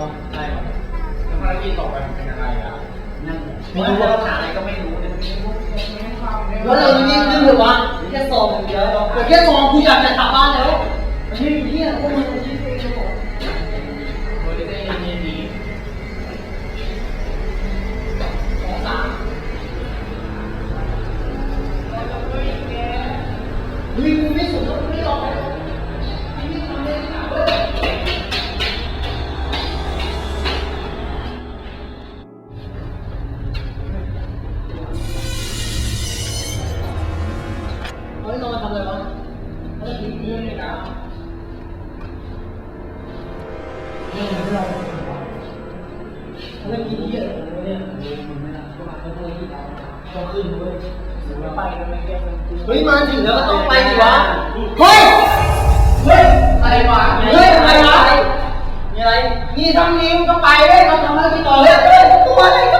นาะได้หรอแล้วภารกิจต่อไปมันเป็นอะไรอะนั่นไม่รู้ว่าหาอะไรก็ไม่รู้เนี่ยแล้วเรานี่นึกถึงว่าแค่ซองอย่างเดียวแค่ซองกูอยากจะกลับบ้านแล้ว เรื่องอะไรเรื่องกินเยอะเลยเนี่ยมันไม่ได้ก็มาเพื่อที่เราต้อขึ้นด้วยหรือว่าไปก็ไม่แก้เฮ้ยมาถึงแล้วก็ต้องไปดีวะเฮ้ย เฮ้ยอะไรวะเฮ้ยอะไรวะมีอะไรมีทำนิ้วก็ไปเลยเราทำอะไรกันต่อเลยตัวอะไรก็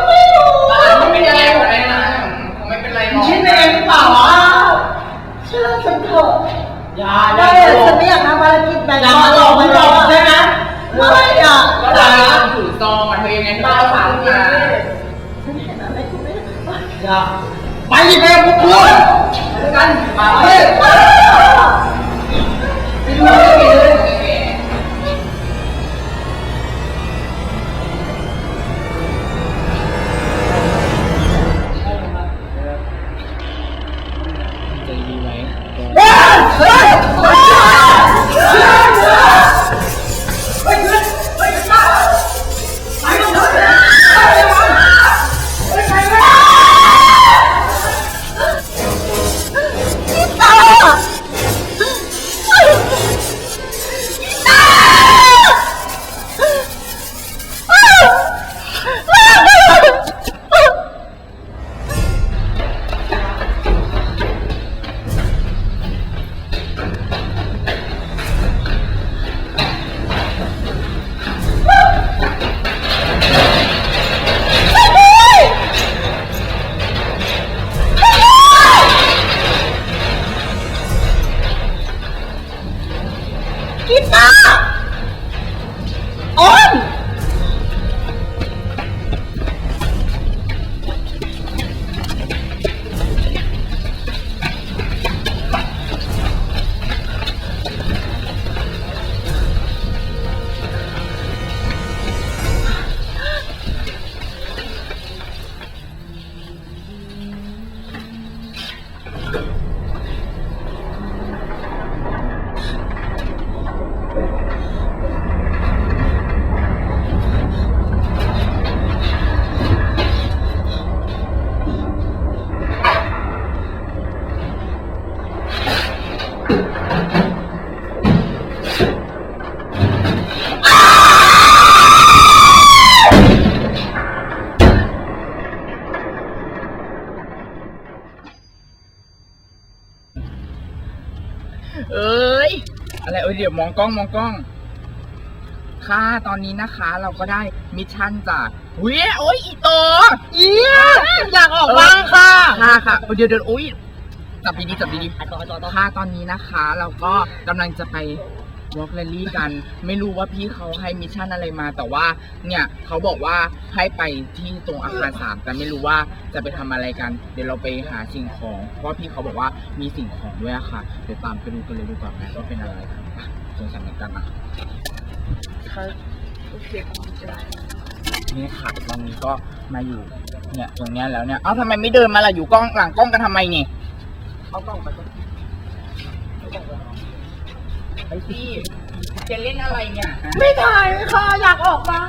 เอ้ย อะไรเอ้ยเดี๋ยวมองกล้องมองกล้อง ค่ะตอนนี้นะคะ เราก็ได้มิชชั่นจากเฮ้ยโอ้ยอีโตเยี่ยอยากออกบ้างค่ะค่ะค่ะเดี๋ยวเดี๋ยวอุ้ยจับดีๆจับดีต่อต่อต่อๆค่ะตอนนี้นะคะ เราก็กำลังจะไป วอล์กแรลลี่กัน ไม่รู้ว่าพี่เขาให้มิชชั่นอะไรมา แต่ว่าเนี่ยเขาบอกว่าให้ไปที่ตรงอาคารสามแต่ไม่รู้ว่าจะไปทำอะไรกัน เดี๋ยวเราไปหาสิ่งของ เพราะว่าพี่เขาบอกว่ามีสิ่งของด้วยอะค่ะ เดี๋ยวตามไปดูกันเลยดีกว่าไหมว่าเป็นอะไรกันไปสงสัยเหมือนกันนะนี่ค่ะตอนนี้ก็มาอยู่เนี่ยตรงเนี้ยแล้วเนี่ยเอ้าทำไมไม่เดินมาล่ะอยู่กล้องหลังกล้องกันทำไมนี่เอากล้องไปก่อนไอ้ พี่จะเล่นอะไรเนี่ยไม่ถ่ายค่ะอยากออกบ้าง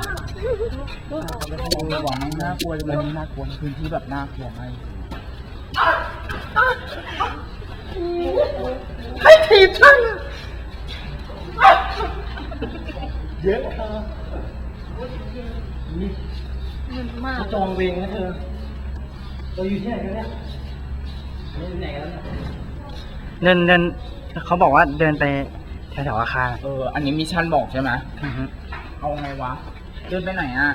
โอ้หวังน่ากลัวเลยวันนี้น่ากลัวพื้นที่แบบน่ากลัวมากให้ทีบฉันเยอะเธอนี่มันมากเขาจองเวงนะเธอเราอยู่ที่ไหนกันเนี่ยเราอยู่ไหนกันแล้วเนี่ยเดินเดินเขาบอกว่าเดินไป แถวๆอาคารเออ อันนี้มิชชั่นบอกใช่ไหมอือฮึเอาไงวะ เดินไปไหนอะ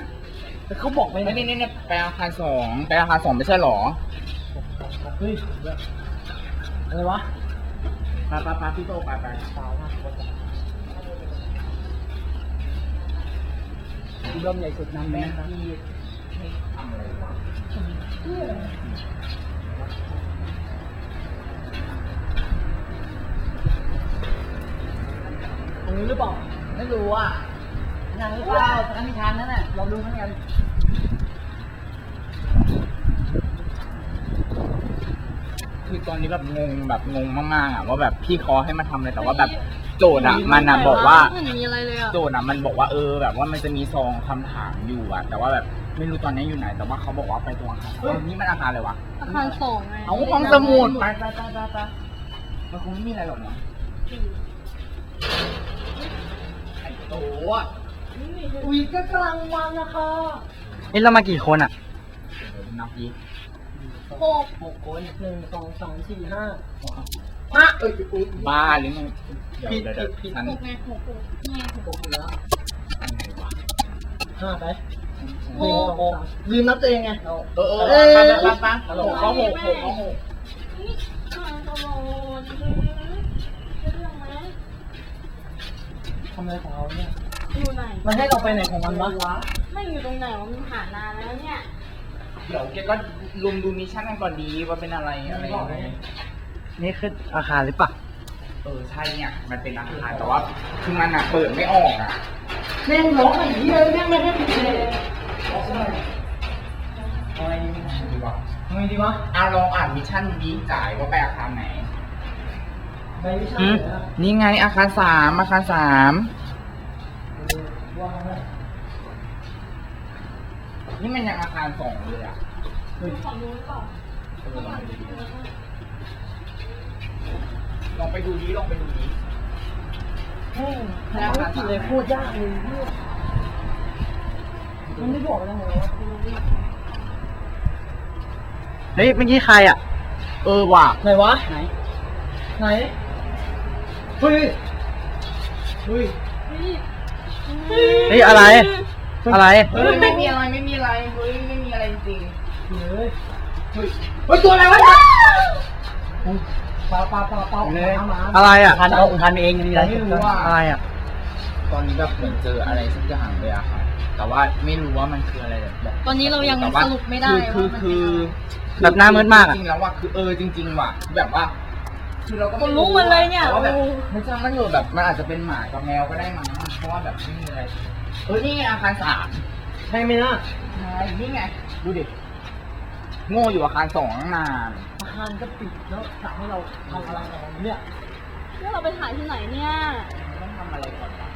แต่เขาบอกไปนี่นี่นี่ไปอาคารสองไปอาคารสองไม่ใช่หรอ เฮ้ย อะไรวะไปไปไปพี่โตไปไปเปล่านะอุดมใหญ่สุดน้ำแม่ครับที่ให้ทำอะไรวะ ตรงนี้หรือเปล่า ไม่รู้อะทางหรือเปล่าทางมีทางนั่นแหละเราดูเหมือนกันคือตอนนี้แบบงงแบบงงมากๆอะว่าแบบพี่คอให้มาทำอะไรแต่ว่าแบบโจทย์อะมันอะบอกว่า ไม่เห็นมีอะไรเลยอะ โจทย์อะมันบอกว่าเออแบบว่ามันจะมีซองคำถามอยู่อะ แต่ว่าแบบไม่รู้ตอนนี้อยู่ไหน แต่ว่าเขาบอกว่าไปตรงอาคารเออนี่มันอาคารอะไรวะอาคารสองไงเอาห้องสมุดไปไปไปไปไปมันคงไม่มีอะไรหรอกมั้งไอ้ โตอะอุ้ยก็กำลังวางนะคะเอ๊ะเรามากี่คนอะเดี๋ยวนับดิหกหกคนหนึ่งสองสามสี่ห้าห้าเอ้ยอุ้ยบ้าหรือไงเดี๋ยวผิดเดี๋ยวเดี๋ยวผิดฉันหกไงหกหกนี่ไงหกหกแล้วอันไหนวะห้าไปหนึ่งสองสามลืมนับตัวเองไงเราเออเออเอ้เออยไปไปไปไปหกเขาหกหกเขาหกนี่ทางตลอดเลยจะเรื่องไหม ทำอะไรของเราเนี่ย อยู่ไหน มันให้เราไปไหนของมันวะ ไม่อยู่ตรงไหนวะมันหานานแล้วเนี่ย เดี๋ยวแกก็ลุมดูมิชชั่นกันก่อนดีว่าเป็นอะไรอะไรยังไงนี่คืออาคารหรือเปล่าเออใช่เนี่ย มันเป็นอาคารแต่ว่าคือมันอะเปิดไม่ออกอะแม่งร้องไอ้เหี้ยแม่งไม่ให้ปิดเลยเอาซะหน่อยทำไมดีวะทำไงดีวะอะลองอ่านมิชชั่นดีจ่ายว่าไปอาคารไหนไปวิชา อืไหมนอะนี่ไงอาคารสามอาคารสามว่าไงนี่มันยังอาคารสองเลยอะฝั่งนู้นหรือเปล่าเออลองไปดูดิลองไปดูดิแม่งหาไม่ผิดเลยพูดยากเลยเหี้ยมันไม่บอกอะไรเลยวะเฮ้ยเมื่อกี้ใครอะ เออว่ะไหนวะ ไหน ไหน เฮ้ยเฮ้ยเฮ้ยอะไร อะไรเฮ้ยไม่มีอะไรไม่มีอะไรเฮ้ยไม่มีอะไรจริงเฮ้ยเฮ้ยเฮ้ยตัวอะไรวะเนี่ยปลาปลาปลาปลาเลยหมาหมาอะไรอะทันเอาทันเองมีอะไรไม่รู้ว่าอะไรอะตอนนี้แบบเหมือนเจออะไรสักอย่างเลยอะค่ะ แต่ว่าไม่รู้ว่ามันคืออะไรแบบตอนนี้เรายังแต่ว่าสรุปไม่ได้คือว่ามันคือเป็นอะไรแบบหน้ามืดมากอะ จริงๆแล้วว่าคือเออจริง ๆ ว่ะแบบว่า คือเราก็คนลุกมันเลยเนี่ยแต่ว่าแบบโอ้ไม่ใช่มันอยู่แบบมันอาจจะเป็นหมากับแมวก็ได้มั้งเพราะว่าแบบไม่มีอะไรเออนี่ไงอาคารสามใช่ไหมนะใช่นี่ไงดูดิโง่อยู่อาคารสองตั้งนานอาคารก็ปิดแล้วสั่งให้เราทำอะไรกับมันเนี่ยแล้วเราไปถ่ายที่ไหนเนี่ยต้องทำอะไรก่อนวะ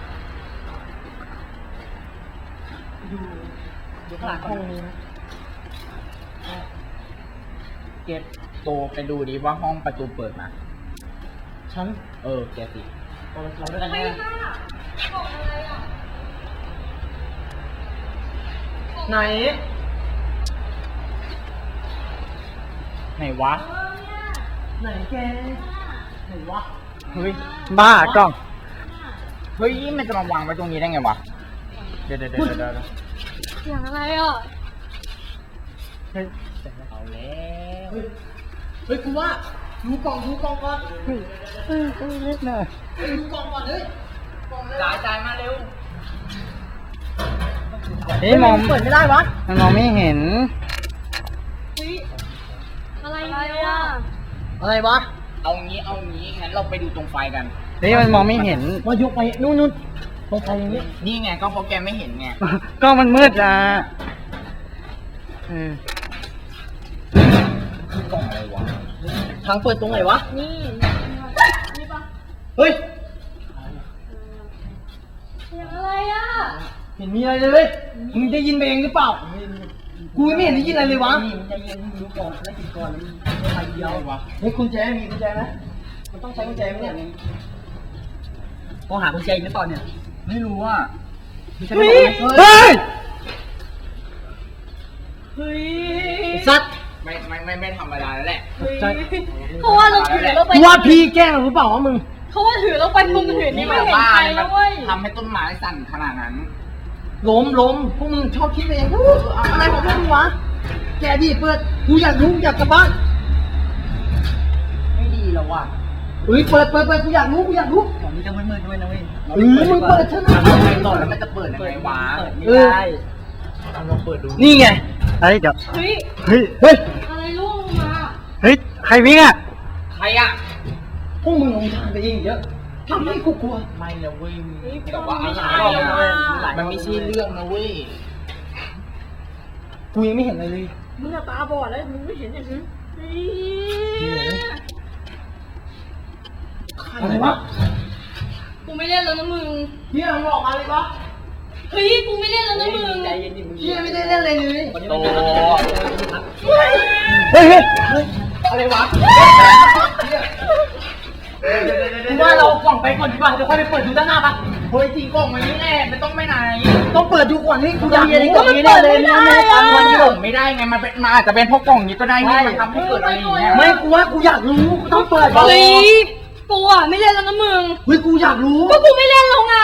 ดูดูขนาดห้องนี้นะเก็บโตไปดูดิว่าห้องประตูเปิดไหม ฉัน เออ แกสิเราเราด้วยกันแน่ไหน ไหนวะ ไหนแก ไหนวะ เฮ้ย บ้ากล้อง เฮ้ย มันจะมาวางไว้ตรงนี้ได้ไงวะ เดี๋ยวเดี๋ยวเดี๋ยวเดี๋ยวเดี๋ยวเสียงอะไรอะ เฮ้ยเอาแล้ว เฮ้ยเฮ้ยกูว่า ดูกล่องดูกล่องก่อนเฮ้ยเฮ้ยเฮ้ยเล็กหน่อยเฮ้ยดูกล่องก่อนเฮ้ยกล่องเลยจ่ายจ่ายมาเร็วเฮ้ยมองเปิดไม่ได้วะมันมองไม่เห็นเฮ้ยอะไรเนี่ยอะไรวะเอางี้เอางี้งั้นเราไปดูตรงไฟกัน เฮ้ยมันมองไม่เห็น มายกไปนู่นนู่นตรงไปอย่างนี้นี่ไงก็เพราะแกไม่เห็นไงกล้องมันมืดอะเออ ทางเปิดตรงไหนวะ นี่นี่ปะเฮ้ยเสียงอะไรอะ เห็นมีอะไรเลย มึงได้ยินไปเองหรือเปล่า กูไม่เห็นได้ยินอะไรเลยวะมึงใจเย็นมึงดูก่อนแล้วกินก่อนแล้วมึงไปเดียววะเฮ้ยกุญแจมีกุญแจไหมมันต้องใช้กุญแจไหมเนี่ยต้องหากุญแจอีกหรือเปล่าเนี่ย ไม่รู้อะเฮ้ย เฮ้ยเฮ้ยสัตว์ ไม่ไม่ไม่ไม่ธรรมดาแล้วแหละใช่ เพราะว่าเราถือเราไปกูว่าพี่แกล้งเราหรือเปล่าวะมึงเขาว่าถือเราไปมุมถือนี่ไม่เห็นบ้าใครมัแล้วเว้ยทำให้ต้นไม้สั่นขนาดนั้น ล้มล้มพวกมึงชอบคิดเองอะไรของพวกมึงวะ แกดิเปิด กูอยากรู้อยากกลับบ้าน ไม่ดีแล้วว่ะเเฮ้ยเปิดเปิดเปิดกูอยากรู้กูอยากรู้ตอนนี้จะมืดๆด้วยนะเว้ยเออมึงเปิดเถอะนะ ทำไงต่อแล้วมันจะเปิดยังไงวะเออเอาลองเปิดดูนี่ไง เฮ้ยเดี๋ยวเฮ้ย เฮ้ย เฮ้ย ใครวิ่งอะ ใครอะ พวกมึงลงทางไปเองเยอะทำให้กูกลัว ไม่นะเว้ยเฮ้ยแต่ว่าไม่อาใช่หารอะมันไม่ใช่เรื่องนะเว้ย กูยังไม่เห็นอะไรเลย มึงอะตาบอดแล้วมึงไม่เห็นอย่างนี้เฮ้ยอะไรวะ กูไม่เล่นแล้วนะมึงเฮียมึงออกมาเลยวะเฮ้ย กูไม่เล่นแล้วนะมึงเฮียไม่ได้เล่นอะไรเลยโตเฮ้ยเฮ้ย อะไรวะกูว่าเรากล่องไปก่อนดีกว่าเดี๋ยวค่อยไปเปิดดูด้านหน้าปะเฮ้ยจริงกล่องมันนี่แน่ไม่ต้องไปไหน ต้องเปิดดูก่อนให้กูอยากเย็นรู้ก็ไม่ได้เลยนะไม่ได้ตังค์มันกล่องไม่ได้ไง มันเป็นมันอาจจะเป็นเพราะกล่องนี้ก็ได้ที่มันทำให้เกิดอะไรอย่างเงี้ยไม่กูว่ากูอยากรู้กูต้องเปิดเฮ้ยกูอะไม่เล่นแล้วนะมึง เฮ้ยกูอยากรู้ ก็กูไม่เล่นแล้วไง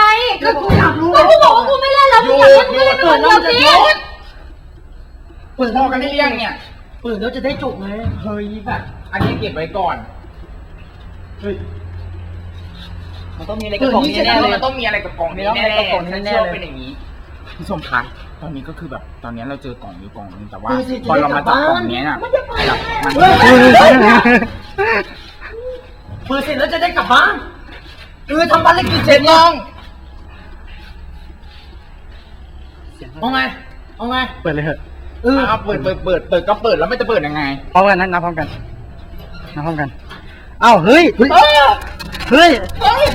ก็กูอยากรู้ก็กูบอกว่ากูไม่เล่นแล้วหมึงอยากเล่นหยุมึงดเล่นก่อนเดี๋ยวสิเปิดพอกันได้ยังเนี่ย ปิดแล้วจะได้จบไงเฮ้ยแบบอันนี้เก็บไว้ก่อน เฮ้ย มันต้องมีอะไรกับกล่องนี้แน่แน่เลเลยยมันต้องมีอะไรกับกล่องนี้มีแน่อะไรกับกล่องๆนี้ฉันแน่เชื่อเลยเป็นอย่างนี้ผู้ชมคะตอนนี้ก็คือแบบตอนนี้เราเจอกล่องอยู่กล่องนึงแต่ว่าเออสิพอเรามาจับกล่องเนี้ยน่ะแบบมันเฮ้ยเปิดเสร็จแล้วจะได้กลับบ้านเออทำภารกิจเสเสร็ร็จจยัยังงเอาไงเอาไงเปิดเลยเถอะ เออเอาเปิดเปิดเปิดเปิดก็เปิดแล้วไม่จะเปิดยังไงพร้อมกันนะนับพร้อมกันนับพร้อมกันอ้าวเฮ้ยเฮ้ยเออเฮ้ยเฮ้ย